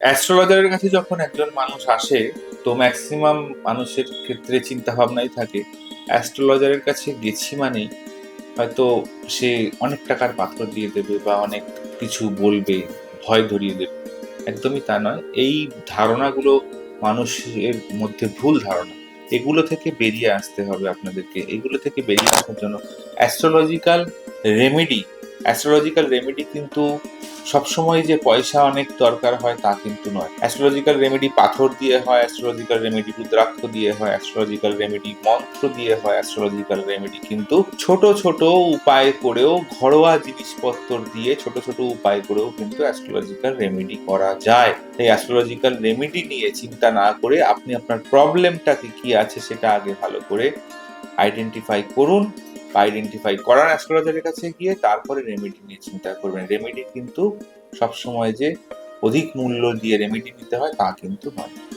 অ্যাস্ট্রোলজারের কাছে যখন একজন মানুষ আসে, তো ম্যাক্সিমাম মানুষের ক্ষেত্রে চিন্তা ভাবনাই থাকে অ্যাস্ট্রোলজারের কাছে গেছি মানে হয়তো সে অনেক টাকার পাথর দিয়ে দেবে বা অনেক কিছু বলবে, ভয় ধরিয়ে দেবে। একদমই তা নয়। এই ধারণাগুলো মানুষের মধ্যে ভুল ধারণা। এগুলো থেকে বেরিয়ে আসতে হবে আপনাদেরকে। এগুলো থেকে বেরিয়ে আসার জন্য অ্যাস্ট্রোলজিক্যাল রেমেডি অ্যাস্ট্রোলজিক্যাল রেমেডি কিন্তু সবসময় যে পয়সা অনেক দরকার হয় তা কিন্তু নয়। অ্যাস্ট্রোলজিক্যাল রেমেডি পাথর দিয়ে হয় অ্যাস্ট্রোলজিক্যাল রেমেডি রুদ্রাক্ষ দিয়ে হয় অ্যাস্ট্রোলজিক্যাল রেমেডি মন্ত্র দিয়ে হয় অ্যাস্ট্রোলজিক্যাল রেমেডি কিন্তু ছোট ছোট উপায় করেও, ঘরোয়া জিনিসপত্র দিয়ে ছোট ছোট উপায় করেও কিন্তু অ্যাস্ট্রোলজিক্যাল রেমেডি করা যায়। এই অ্যাস্ট্রোলজিক্যাল রেমেডি নিয়ে চিন্তা না করে আপনি আপনার প্রবলেমটাকে কি আছে সেটা আগে ভালো করে আইডেন্টিফাই করুন। আইডেন্টিফাই করার অ্যাস্ট্রোলজারের কাছে গিয়ে তারপরে রেমেডি নিয়ে চিন্তা করবেন। রেমেডি কিন্তু সবসময় যে অধিক মূল্য দিয়ে রেমেডি নিতে হয় তা কিন্তু নয়।